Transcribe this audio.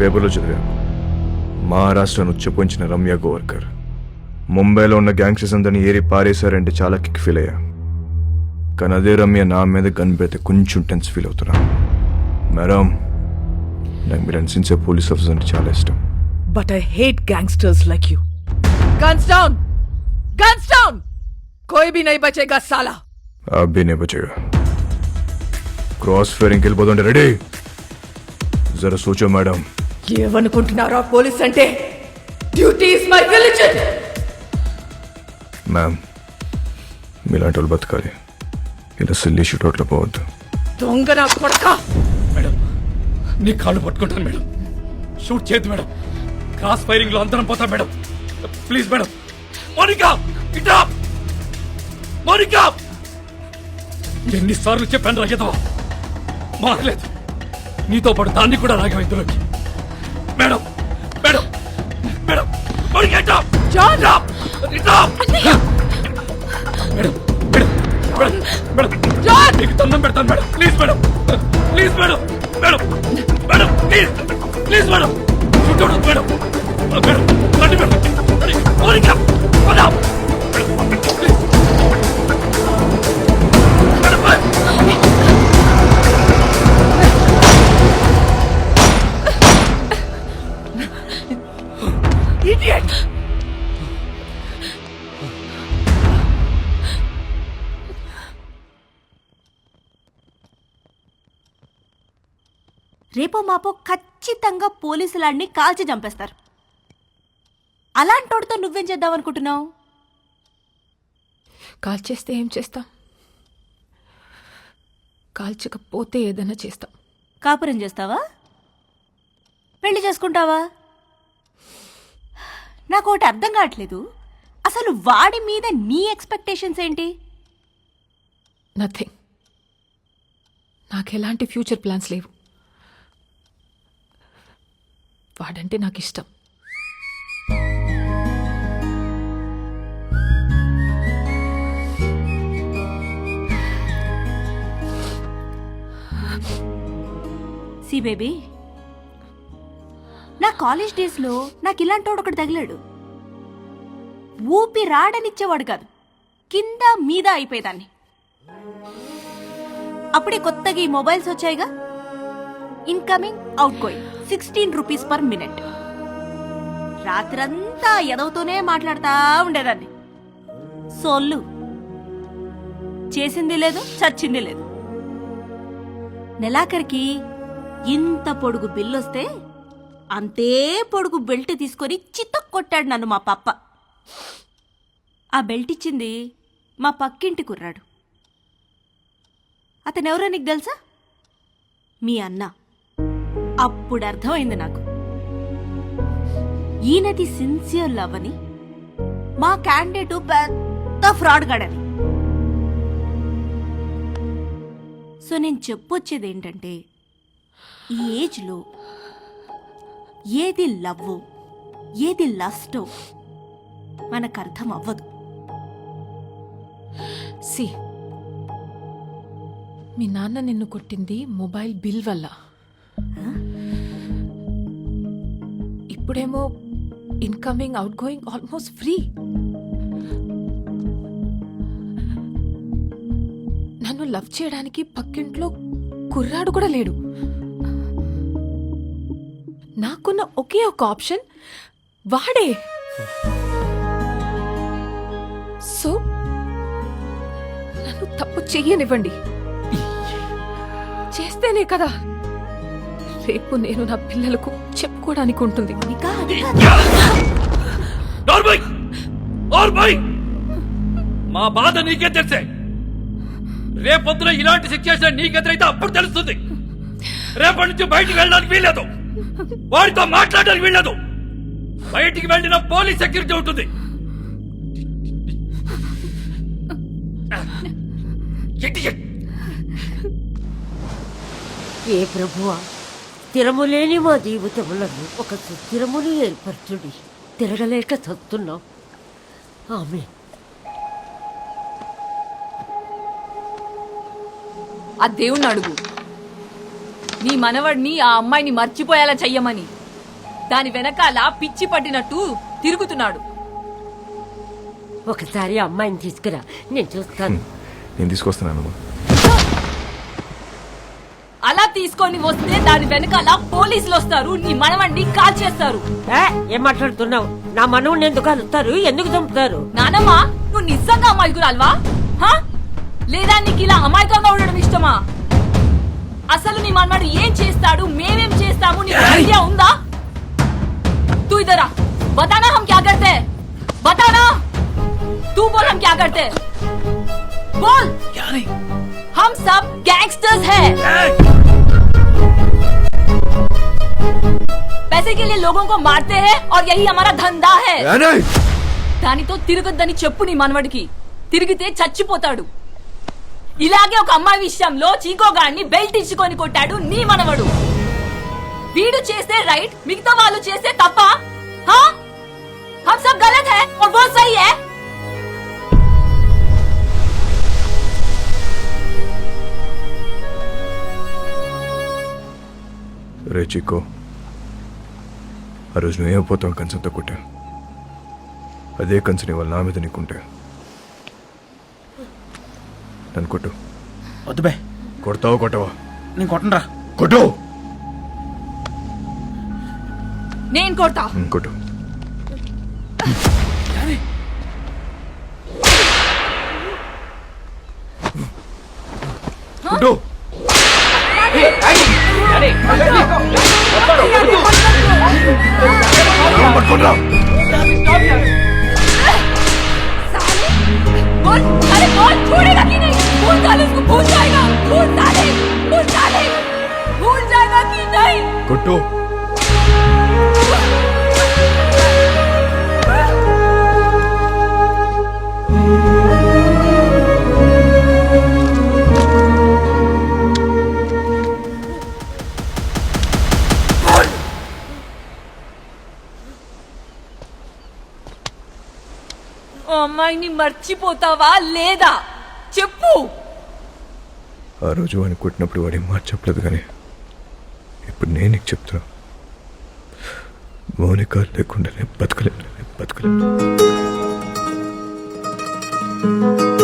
పేపర్లో చదివాను. మహారాష్ట్రను చెప్పించిన రమ్య గోవర్కర్. ముంబైలో ఉన్న గ్యాంగ్స్టర్స్ అందరినీ ఏరి పారేశారంటే చాలా కిక్ ఫీల్ అయ్యా. కానీ అదే రమ్య నా మీద గన్ పెడితే కొంచెం టెన్స్ ఫీల్ అవుతున్నా. మేడం నాకు మీరు అనిపించే పోలీస్ ఆఫీసర్ అంటే చాలా ఇష్టం. But I hate gangsters like you guns down guns down కోయి బి నై బచేగా సాలా అబ్బి నై బచేగా క్రాస్ ఫైరింగ్కి వెళ్ళిపోతుంటే రెడీ జర సోచో మేడం ఏమనుకుంటున్నారా పోలీస్ అంటే? Duty is my religion! Ma'am మీలాంటి వాళ్ళు బతకాలి. ఇలా సిల్లీ షూట్అవుట్లో పోవద్దు. దొంగ నా కొడక! మేడం నీ కాళ్ళు పట్టుకుంటాను మేడం. షూట్ చేయదు మేడం. క్రాస్ ఫైరింగ్లో అందరం పోతాం మేడం. Please madam. మోనికా ఇట్రా మోనికా! ఎన్నిసార్లు చెప్పాను రాగేదో మారలేదు. నీతో పాటు దాన్ని కూడా రాగం ఇందులోకి మేడం మేడం మేడం జాన్! మేడం మేడం మేడం జాన్! నీకు దండం పెడతాను madam. Please madam please madam madam madam. Idiot రేపో మాపో ఖచ్చితంగా పోలీసులాడిని కాల్చి చంపేస్తారు. అలాంటోడితో నువ్వేం చేద్దాం అనుకుంటున్నావు కాల్చేస్తే ఏం చేస్తాం? కాల్చకపోతే ఏదైనా చేస్తాం. కాపురం చేస్తావా? పెళ్ళి చేసుకుంటావా? నాకు ఒకటి అర్థం కావట్లేదు. అసలు వాడి మీద నీ ఎక్స్పెక్టేషన్స్ ఏంటి? నథింగ్ నాకు ఎలాంటి ఫ్యూచర్ ప్లాన్స్ లేవు. వాడంటే నాకు ఇష్టం సి బేబీ కాలేజ్ డేస్లో నాకు ఇలాంటోడు ఒకటి తగిలాడు. ఊపి రాడనిచ్చేవాడు కాదు. కింద మీద అయిపోయేదాన్ని. అప్పుడే కొత్తగా ఈ mobiles వచ్చాయిగా. Incoming outgoing sixteen rupees per minute. రాత్రంతా ఎదవుతూనే మాట్లాడుతూ ఉండేదాన్ని. సోళ్ళు. చేసింది లేదు చచ్చింది లేదు. నెలాఖరికి ఇంత పొడుగు బిల్లొస్తే అంతే పొడుగు బెల్ట్ తీసుకొని చిత్త కొట్టాడు నన్ను మా పప్ప. ఆ బెల్ట్ ఇచ్చింది మా పక్కింటి కుర్రాడు. అతనెవరో నీకు తెలుసా? మీ అన్న. అప్పుడు అర్థమైంది నాకు. ఈయనది సిన్సియర్ లవ్ అని మా క్యాండిడేట్ పెద్ద ఫ్రాడ్ గడని సో నేను చెప్పొచ్చేది ఏంటంటే ఈ ఏజ్లో ఏది లవ్ ఏది లస్టో మనకు అర్థం అవ్వదు సి మీ నాన్న నిన్ను కొట్టింది మొబైల్ బిల్ వల్ల. ఇప్పుడేమో incoming outgoing almost free. నన్ను లవ్ చేయడానికి పక్కింట్లో కుర్రాడు కూడా లేడు. నాకున్న ఒకే ఒక ఆప్షన్. వాడే. సో నన్ను తప్పు చెయ్యనివ్వండి. చేస్తేనే కదా. రేపు నేను నా పిల్లలకు చెప్పుకోవడానికి ఉంటుంది. మా బాధ నీకే తెలిసే. రేపొద్దున ఇలాంటి సిచ్యువేషన్ నీకెదురైతే అప్పుడు తెలుస్తుంది. రేపటి నుంచి బయటికి వెళ్ళడానికి వీల్లేదు. వాడితో మాట్లాడడానికి వీల్లేదు బయటికి వెళ్ళిన పోలీస్ సెక్యూరిటీ ఉంటుంది. ఏ ప్రభువా స్థిరము లేని మా జీవితములను ఒక సుస్థిరముని ఏర్పరచుడి. తిరగలేక చస్తున్నాం ఆమె ఆ దేవుణ్ణి అడుగు. నీ మనవడిని ఆ అమ్మాయిని మర్చిపోయేలా చెయ్యమని. దాని వెనకాల పిచ్చి పట్టినట్టు తిరుగుతున్నాడు. ఒకసారి అమ్మాయిని తీసుకురా. నేను చూస్తాను. నేను తీసుకొస్తున్నాను అలా తీసుకొని వస్తే దాని వెనకాల పోలీసులు వస్తారు నీ మనవణ్ణి కాల్ చేస్తారు ఏ, ఏం మాట్లాడుతున్నావు? నా మనవుని ఎందుకు అలుస్తారు? ఎందుకు చంపుతారు? నానమ్మ నువ్వు నిజంగా అమాయకురాల్వా? హా? లేదా నీకు ఇలా అమాయకంగా ఉండడం ఇష్టమా? అసలు నీ మనవాడు ఏం చేస్తాడు మేమేం చేస్తాము నీకు ఐడియా ఉందా तू इधर आ बताना हम क्या करते हैं बताना तू बोल हम क्या करते हैं बोल क्या नहीं हम सब गैंगस्टर्स हैं पैसे के लिए लोगों को मारते हैं और यही हमारा धंधा है దానితో తిరగొద్దని చెప్పు నీ మనవడికి తిరిగితే చచ్చిపోతాడు ఇలాగే ఒక అమ్మాయి విషయంలో చీకోగాడిని బెల్ట్ ఇచ్చుకొని కొట్టాడు నీ మనవడు వీడు చేస్తే రైట్ మిగతా వాళ్ళు చేస్తే తప్ప హా? हम सब गलत है और वो सही है రే చిక్కో ఆ రోజు నువ్వేమైపోతావు కంచంతో కొట్టా అదే కంచని వాళ్ళ నా మీద నీకుంటే నన్ను కొట్టు వద్దు బే కొడతావు కొట్టవా నేను కొట్టనరా కొట్టు నేను కొడతా ఉమ్, కొట్టు కొట్టు పట్టుకోండిరా. ఆ మర్చిపోతావా లేదా? చెప్పు. ఆ రోజు వాడిని కొట్టినప్పుడు వాడి మాట చెప్పలేదు కానీ ఇప్పుడు నేను నీకు చెప్తున్నా. మౌనిక లేకుండా నేను బతకలేను నేను బతకలేను.